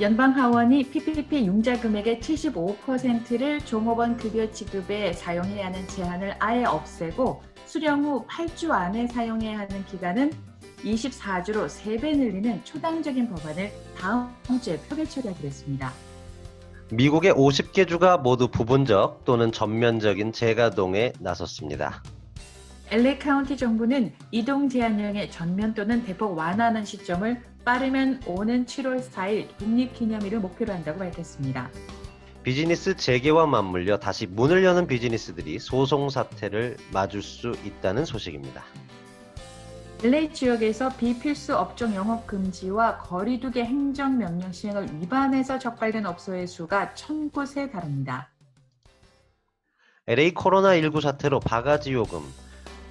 연방 하원이 PPP 융자 금액의 75%를 종업원 급여 지급에 사용해야 하는 제한을 아예 없애고 수령 후 8주 안에 사용해야 하는 기간은 24주로 3배 늘리는 초당적인 법안을 다음 주에 표결 처리하기로 했습니다. 미국의 50개 주가 모두 부분적 또는 전면적인 재가동에 나섰습니다. LA 카운티 정부는 이동 제한령의 전면 또는 대폭 완화하는 시점을 빠르면 오는 7월 4일 독립기념일을 목표로 한다고 밝혔습니다. 비즈니스 재개와 맞물려 다시 문을 여는 비즈니스들이 소송 사태를 맞을 수 있다는 소식입니다. LA 지역에서 비필수 업종 영업 금지와 거리두기 행정명령 시행을 위반해서 적발된 업소의 수가 1000곳에 달합니다. LA 코로나19 사태로 바가지 요금,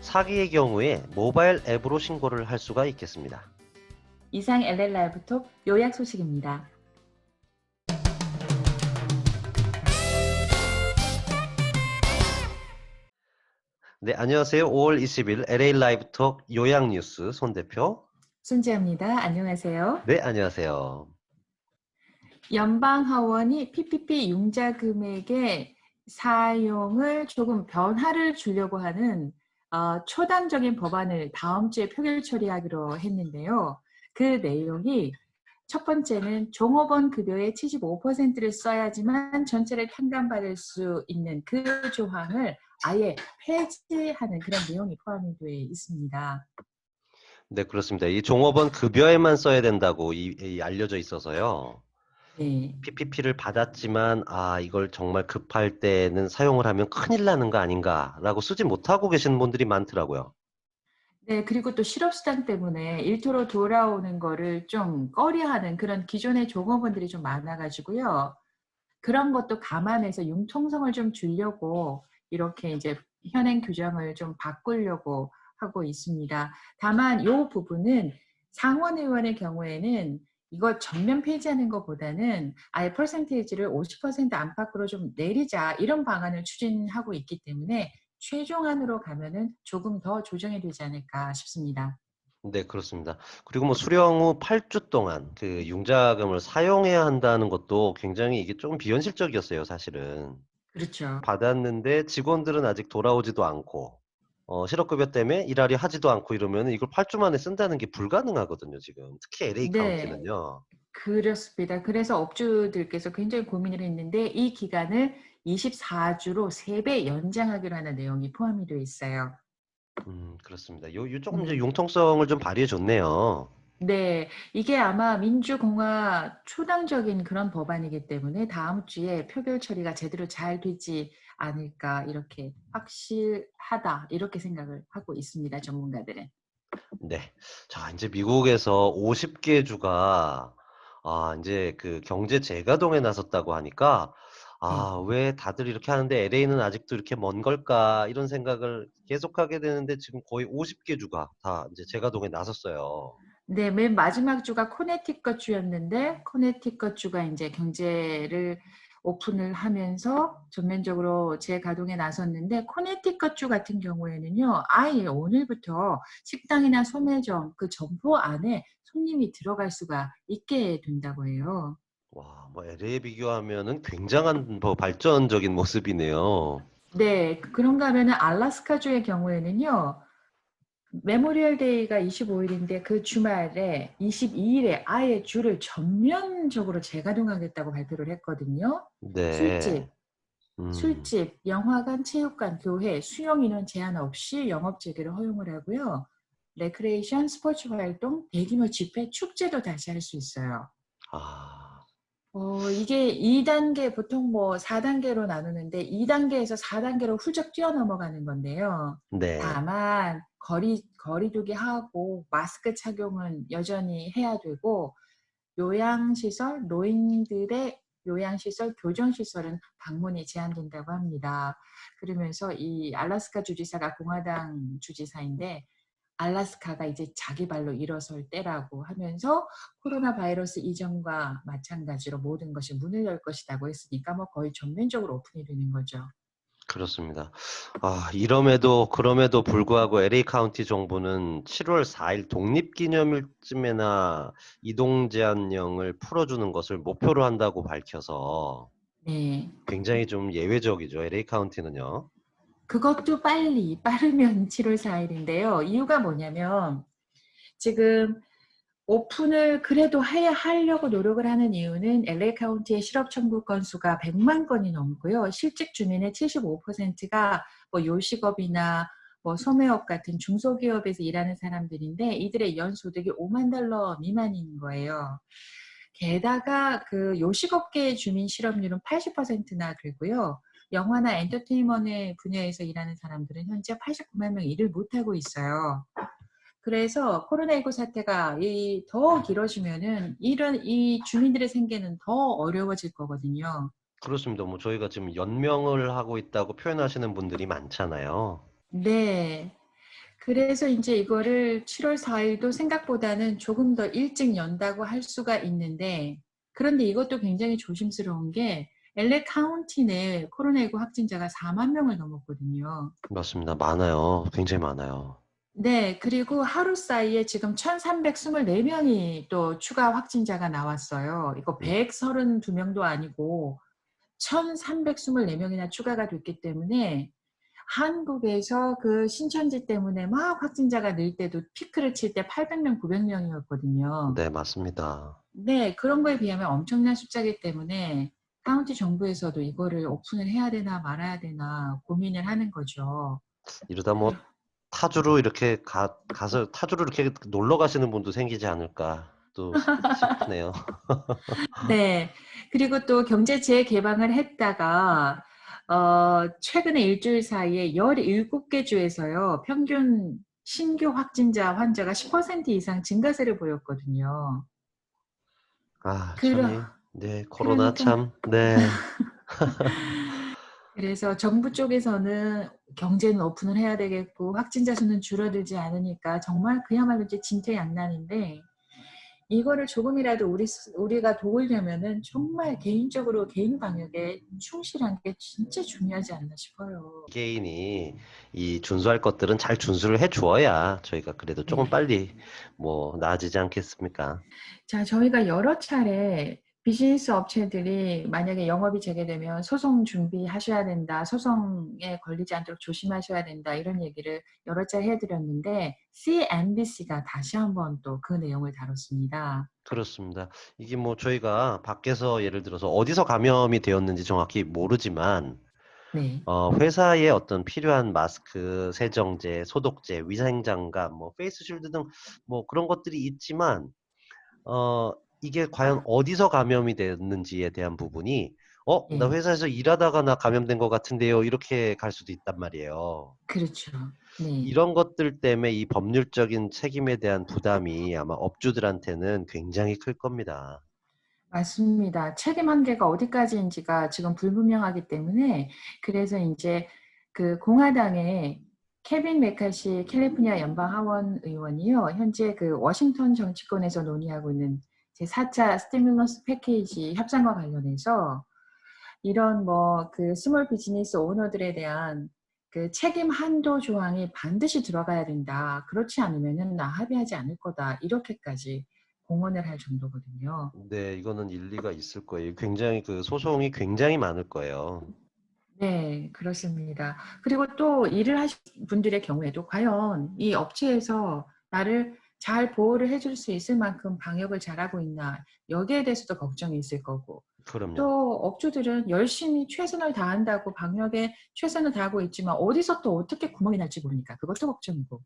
사기의 경우에 모바일 앱으로 신고를 할 수가 있겠습니다. 이상 LA 라이브톡 요약 소식입니다. 네, 안녕하세요. 5월 20일 LA 라이브 톡 요약 뉴스 손 대표. 손지아입니다. 안녕하세요. 네, 안녕하세요. 연방 하원이 PPP 융자 금액의 사용을 조금 변화를 주려고 하는 어, 초당적인 법안을 다음 주에 표결 처리하기로 했는데요. 그 내용이 첫 번째는 종업원 급여의 75%를 써야지만 전체를 평감받을 수 있는 그 조항을 아예 폐지하는 그런 내용이 포함이 되어 있습니다. 네, 그렇습니다. 이 종업원 급여에만 써야 된다고 이, 이 알려져 있어서요. 네. PPP를 받았지만 아 이걸 정말 급할 때는 사용을 하면 큰일 나는 거 아닌가라고 쓰지 못하고 계시는 분들이 많더라고요. 네, 그리고 또 실업수당 때문에 일터로 돌아오는 거를 좀 꺼려하는 그런 기존의 종업원들이 좀 많아가지고요. 그런 것도 감안해서 융통성을 좀 주려고 이렇게 이제 현행 규정을 좀 바꾸려고 하고 있습니다. 다만 이 부분은 상원 의원의 경우에는 이거 전면 폐지하는 것보다는 아예 퍼센테이지를 50% 안팎으로 좀 내리자 이런 방안을 추진하고 있기 때문에 최종안으로 가면은 조금 더 조정이 되지 않을까 싶습니다. 네, 그렇습니다. 그리고 뭐 수령 후 8주 동안 그 융자금을 사용해야 한다는 것도 굉장히 이게 좀 비현실적이었어요, 사실은. 그렇죠. 받았는데 직원들은 아직 돌아오지도 않고 어, 실업급여 때문에 일하려 하지도 않고 이러면 이걸 8주 만에 쓴다는 게 불가능하거든요, 지금. 특히 LA 네. 카운티는요. 그렇습니다. 그래서 업주들께서 굉장히 고민을 했는데 이 기간을 24주로 3배 연장하기로 하는 내용이 포함이 되어 있어요. 음, 그렇습니다. 요, 요 조금 이제 음. 융통성을 좀 발휘해 줬네요. 네, 이게 아마 민주공화 초당적인 그런 법안이기 때문에 다음 주에 표결 처리가 제대로 잘 되지 않을까 이렇게 확실하다 이렇게 생각을 하고 있습니다. 전문가들은. 네. 자, 이제 미국에서 50개 주가 아, 이제 그 경제 재가동에 나섰다고 하니까 아, 왜 다들 이렇게 하는데 LA는 아직도 이렇게 먼 걸까? 이런 생각을 계속하게 되는데 지금 거의 50개 주가 다 이제 재가동에 나섰어요. 네, 맨 마지막 주가 코네티컷 주였는데 코네티컷 주가 이제 경제를 오픈을 하면서 전면적으로 재가동에 나섰는데 코네티컷 주 같은 경우에는요, 아예 오늘부터 식당이나 소매점 그 점포 안에 손님이 들어갈 수가 있게 된다고 해요. 와, 뭐 LA에 비교하면은 굉장한 뭐 발전적인 모습이네요. 네, 그런가 하면은 알라스카주의 경우에는요, 메모리얼 데이가 25일인데 그 주말에 22일에 아예 주를 전면적으로 재가동하겠다고 발표를 했거든요. 네. 술집, 음, 술집, 영화관, 체육관, 교회, 수용 인원 제한 없이 영업 재개를 허용을 하고요. 레크레이션, 스포츠 활동, 대규모 집회, 축제도 다시 할 수 있어요. 아, 어, 이게 2단계, 보통 뭐 4단계로 나누는데 2단계에서 4단계로 훌쩍 뛰어넘어가는 건데요. 네. 다만 거리 거리두기 하고 마스크 착용은 여전히 해야 되고 요양시설 노인들의 요양시설 교정시설은 방문이 제한된다고 합니다. 그러면서 이 알라스카 주지사가 공화당 주지사인데 알라스카가 이제 자기 발로 일어설 때라고 하면서 코로나 바이러스 이전과 마찬가지로 모든 것이 문을 열 것이라고 했으니까 뭐 거의 전면적으로 오픈이 되는 거죠. 그렇습니다. 아 이럼에도 그럼에도 불구하고 LA 카운티 정부는 7월 4일 독립기념일쯤에나 이동 제한령을 풀어주는 것을 목표로 한다고 밝혀서 네. 굉장히 좀 예외적이죠. LA 카운티는요. 그것도 빨리 빠르면 7월 4일인데요. 이유가 뭐냐면 지금 오픈을 그래도 해야 하려고 노력을 하는 이유는 LA 카운티의 실업 청구 건수가 100만 건이 넘고요. 실직 주민의 75%가 뭐 요식업이나 뭐 소매업 같은 중소기업에서 일하는 사람들인데 이들의 연 소득이 5만 달러 미만인 거예요. 게다가 그 요식업계의 주민 실업률은 80%나 되고요. 영화나 엔터테인먼트 분야에서 일하는 사람들은 현재 89만 명 일을 못하고 있어요. 그래서 코로나19 사태가 이 더 길어지면은 이런 이 주민들의 생계는 더 어려워질 거거든요. 그렇습니다. 뭐 저희가 지금 연명을 하고 있다고 표현하시는 분들이 많잖아요. 네. 그래서 인제 이거를 7월 4일도 생각보다는 조금 더 일찍 연다고 할 수가 있는데 그런데 이것도 굉장히 조심스러운 게 LA 카운티 내 코로나19 확진자가 4만 명을 넘었거든요. 맞습니다. 많아요. 굉장히 많아요. 네. 그리고 하루 사이에 지금 1,324명이 또 추가 확진자가 나왔어요. 이거 네. 132 명도 아니고 1,324명이나 추가가 됐기 때문에 한국에서 그 신천지 때문에 막 확진자가 늘 때도 피크를 칠 때 800명, 900명이었거든요. 네, 맞습니다. 네. 그런 거에 비하면 엄청난 숫자이기 때문에 카운티 정부에서도 이거를 오픈을 해야 되나 말아야 되나 고민을 하는 거죠. 이러다 뭐 타주로 이렇게 가 가서 타주로 이렇게 놀러 가시는 분도 생기지 않을까 또 싶으네요. 네. 그리고 또 경제 재개방을 했다가 어 최근에 일 주일 사이에 17개 주에서요. 평균 신규 확진자 환자가 10% 이상 증가세를 보였거든요. 아이 네 코로나 그러니까 참 네. 그래서 정부 쪽에서는 경제는 오픈을 해야 되겠고 확진자 수는 줄어들지 않으니까 정말 그야말로 이제 진퇴양난인데 이거를 조금이라도 우리 스 우리가 도우려면은 정말 개인적으로 개인 방역에 충실한 게 진짜 중요하지 않나 싶어요. 개인이 이 준수할 것들은 잘 준수를 해 주어야 저희가 그래도 쪼금 네. 빨리 뭐 나아지지 않겠습니까? 자 저희가 여러 차례 비즈니스 업체들이 만약에 영업이 재개되면 "소송 준비하셔야 된다. 소송에 걸리지 않도록 조심하셔야 된다." 이런 얘기를 여러 차례 해 드렸는데 CNBC가 다시 한번 또 그 내용을 다뤘습니다. 그렇습니다. 이게 뭐 저희가 밖에서 예를 들어서 어디서 감염이 되었는지 정확히 모르지만 네. 어 회사에 어떤 필요한 마스크, 세정제, 소독제, 위생장갑, 뭐 페이스 쉴드 등 뭐 그런 것들이 있지만 어 이게 과연 어디서 감염이 됐는지에 대한 부분이 "어 나 네. 회사에서 일하다가 나 감염된 것 같은데요." 이렇게 갈 수도 있단 말이에요. 그렇죠. 네. 이런 것들 때문에 이 법률적인 책임에 대한 부담이 아마 업주들한테는 굉장히 클 겁니다. 맞습니다. 책임 한계가 어디까지인지가 지금 불분명하기 때문에 그래서 인제 그 공화당의 케빈 메카시 캘리포니아 연방 하원 의원이요. 현재 그 워싱턴 정치권에서 논의하고 있는 제4 차 스티뮬러스 패키지 협상과 관련해서 이런 뭐 그 스몰 비즈니스 오너들에 대한 그 "책임 한도 조항이 반드시 들어가야 된다. 그렇지 않으면은 나 합의하지 않을 거다." 이렇게까지 공언을 할 정도거든요. 네. 이거는 일리가 있을 거예요. 굉장히 그 소송이 굉장히 많을 거예요. 네. 그렇습니다. 그리고 또 일을 하시는 분들의 경우에도 과연 이 업체에서 나를 잘 보호를 해줄 수 있을 만큼 방역을 잘하고 있나 여기에 대해서도 걱정이 있을 거고 그럼요. 또 업주들은 열심히 최선을 다한다고 방역에 최선을 다하고 있지만 어디서 또 어떻게 구멍이 날지 모르니까 그것도 걱정이고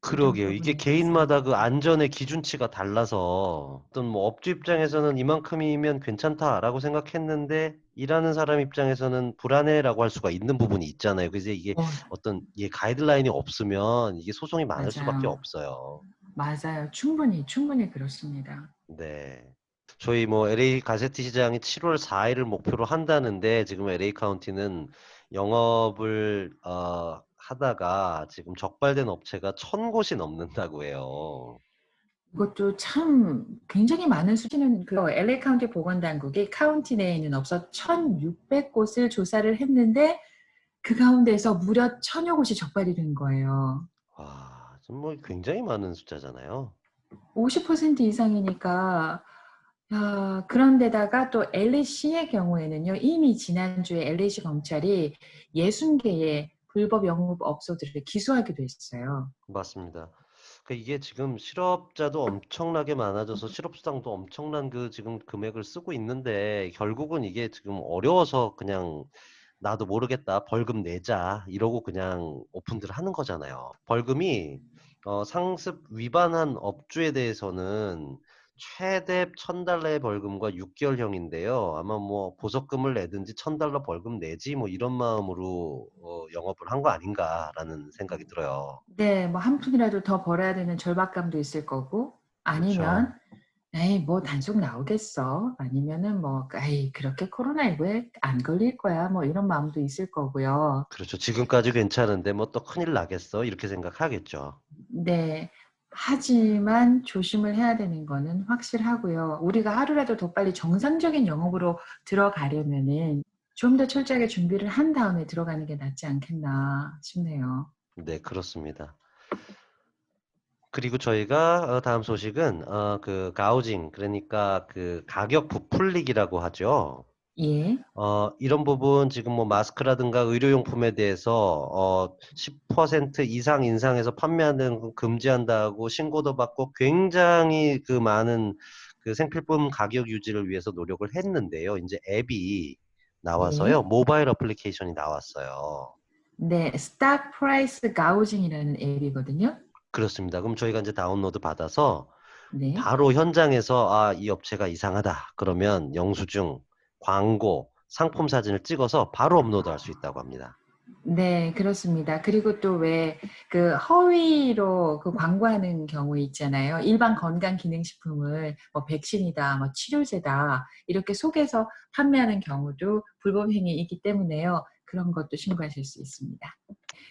그러게요. 이게. 개인마다 그 안전의 기준치가 달라서 어떤 뭐 업주 입장에서는 '이만큼이면 괜찮다.'라고 생각했는데 일하는 사람 입장에서는 '불안해.'라고 할 수가 있는 부분이 있잖아요. 그래서 이게 어 어떤 이 가이드라인이 없으면 이게 소송이 많을 수밖에 맞아요. 없어요. 맞아요. 충분히, 충분히 그렇습니다. 네. 저희 뭐 LA 가세티 시장이 7월 4 일을 목표로 한다는데 지금 LA 카운티는 영업을 어 하다가 지금 적발된 업체가 1,000 곳이 넘는다고 해요. 이것도 참 굉장히 많은 수치는 그 LA 카운티 보건 당국이 카운티 내에 있는 업소 1,600 곳을 조사를 했는데 그 가운데에서 무려 1000여 곳이 적발이 된 거예요. 와, 뭐 굉장히 많은 숫자잖아요. 50% 이상이니까 야, 그런데다가 또 LAC의 경우에는요. 이미 지난주에 LAC 검찰이 60개의 불법 영업 업소들을 기소하기도 했어요. 맞습니다. 그 이게 지금 실업자도 엄청나게 많아져서 실업수당도 엄청난 그 지금 금액을 쓰고 있는데 결국은 이게 지금 어려워서 그냥 나도 모르겠다 벌금 내자 이러고 그냥 오픈들 하는 거잖아요. 벌금이 어, 상습 위반한 업주에 대해서는 최대 1000달러의 벌금과 6개월형인데요. 아마 뭐 보석금을 내든지 1000달러 벌금 내지 뭐 이런 마음으로 어, 영업을 한 거 아닌가라는 생각이 들어요. 네, 뭐 한 푼이라도 더 벌어야 되는 절박감도 있을 거고 아니면 에이 뭐 단속 나오겠어 아니면은 뭐 에이 그렇게 코로나19에 안 걸릴 거야 뭐 이런 마음도 있을 거고요. 그렇죠. 지금까지 괜찮은데 뭐 또 큰일 나겠어 이렇게 생각하겠죠. 네. 하지만 조심을 해야 되는 거는 확실하고요. 우리가 하루라도 더 빨리 정상적인 영업으로 들어가려면은 좀 더 철저하게 준비를 한 다음에 들어가는 게 낫지 않겠나 싶네요. 네, 그렇습니다. 그리고 저희가 어, 다음 소식은 어, 그 가우징 그러니까 그 가격 부풀리기라고 하죠. 예. 어, 이런 부분 지금 뭐 마스크라든가 의료용품에 대해서 어, 10% 이상 인상해서 판매하는 거 금지한다고 신고도 받고 굉장히 그 많은 그 생필품 가격 유지를 위해서 노력을 했는데요. 이제 앱이 나와서요. 모바일 어플리케이션이 나왔어요. 네, 스탁 프라이스 가우징이라는 앱이거든요. 그렇습니다. 그럼 저희가 이제 다운로드 받아서 네. 바로 현장에서 아, 이 업체가 이상하다. 그러면 영수증, 광고, 상품 사진을 찍어서 바로 업로드할 수 있다고 합니다. 네, 그렇습니다. 그리고 또 왜 그 허위로 그 광고하는 경우 있잖아요. 일반 건강 기능식품을 뭐 백신이다, 뭐 치료제다 이렇게 속에서 판매하는 경우도 불법 행위이기 때문에요. 그런 것도 신고하실 수 있습니다.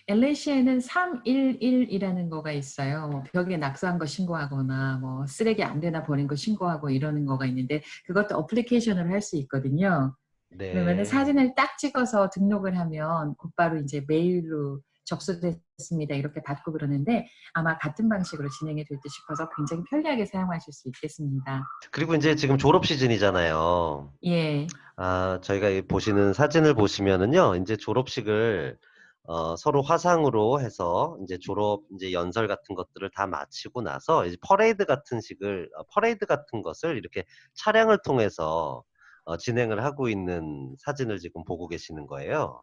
LAC에는 311이라는 거가 있어요. 뭐 벽에 낙서한 거 신고하거나 뭐 쓰레기 안 되나 버린 거 신고하고 이러는 거가 있는데 그것도 어플리케이션으로 할 수 있거든요. 네. 그러면은 사진을 딱 찍어서 등록을 하면 곧바로 이제 메일로 접수됐습니다. 이렇게 받고 그러는데 아마 같은 방식으로 진행이 될 듯 싶어서 굉장히 편리하게 사용하실 수 있겠습니다. 그리고 이제 지금 졸업 시즌이잖아요. 예. 아, 저희가 이 보시는 사진을 보시면은요, 이제 졸업식을 어, 서로 화상으로 해서 이제 졸업 이제 연설 같은 것들을 다 마치고 나서 이제 퍼레이드 같은 식을 어, 퍼레이드 같은 것을 이렇게 차량을 통해서 어, 진행을 하고 있는 사진을 지금 보고 계시는 거예요.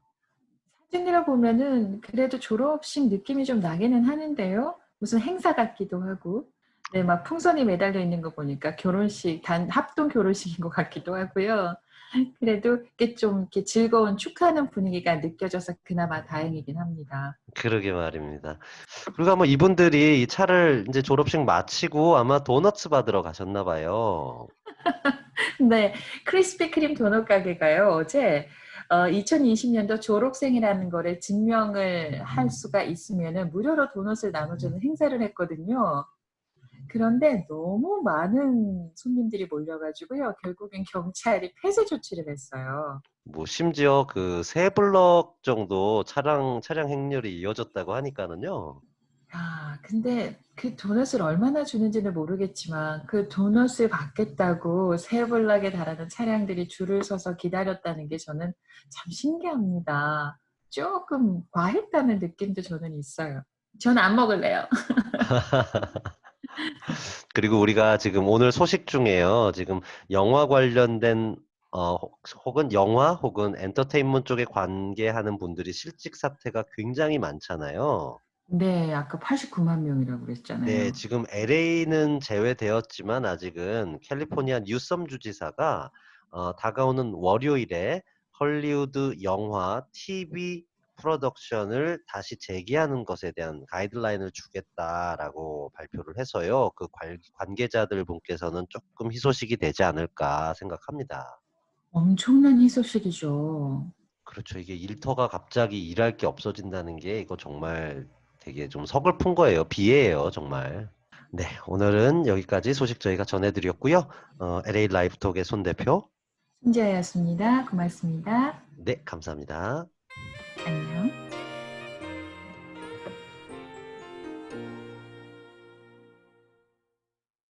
사진으로 보면은 그래도 졸업식 느낌이 좀 나기는 하는데요. 무슨 행사 같기도 하고. 네, 막 풍선이 매달려 있는 거 보니까 결혼식, 단 합동 결혼식인 것 같기도 하고요. 그래도 이렇게 좀 이렇게 즐거운 축하하는 분위기가 느껴져서 그나마 다행이긴 합니다. 그러게 말입니다. 그리고 아마 이분들이 이 차를 이제 졸업식 마치고 아마 도너츠 받으러 가셨나 봐요. 네, 크리스피 크림 도넛 가게가요. 어제 어, 2020년도 졸업생이라는 거를 증명을 할 수가 있으면은 무료로 도넛을 나눠주는 행사를 했거든요. 그런데 너무 많은 손님들이 몰려가지고요. 결국엔 경찰이 폐쇄 조치를 했어요. 뭐 심지어 그 세 블럭 정도 차량 차량 행렬이 이어졌다고 하니까는요. 아, 근데 그 도넛을 얼마나 주는지는 모르겠지만 그 도넛을 받겠다고 세 블락에 달하는 차량들이 줄을 서서 기다렸다는 게 저는 참 신기합니다. 조금 과했다는 느낌도 저는 있어요. 저는 안 먹을래요. 그리고 우리가 지금 오늘 소식 중에요. 지금 영화 관련된 어, 혹- 혹은 영화 혹은 엔터테인먼트 쪽에 관계하는 분들이 실직 사태가 굉장히 많잖아요. 네, 아까 89만 명이라고 그랬잖아요. 네, 지금 LA는 제외되었지만 아직은 캘리포니아 뉴섬 주지사가 어, 다가오는 월요일에 헐리우드 영화, TV 프로덕션을 다시 재개하는 것에 대한 가이드라인을 주겠다라고 발표를 해서요. 그 관, 관계자들 분께서는 조금 희소식이 되지 않을까 생각합니다. 엄청난 희소식이죠. 그렇죠. 이게 일터가 갑자기 일할 게 없어진다는 게 이거 정말 되게 좀 서글픈 거예요. 비애예요, 정말. 네, 오늘은 여기까지 소식 저희가 전해드렸고요. 어, LA 라이브톡의 손 대표. 신지아였습니다. 고맙습니다. 네, 감사합니다. 안녕.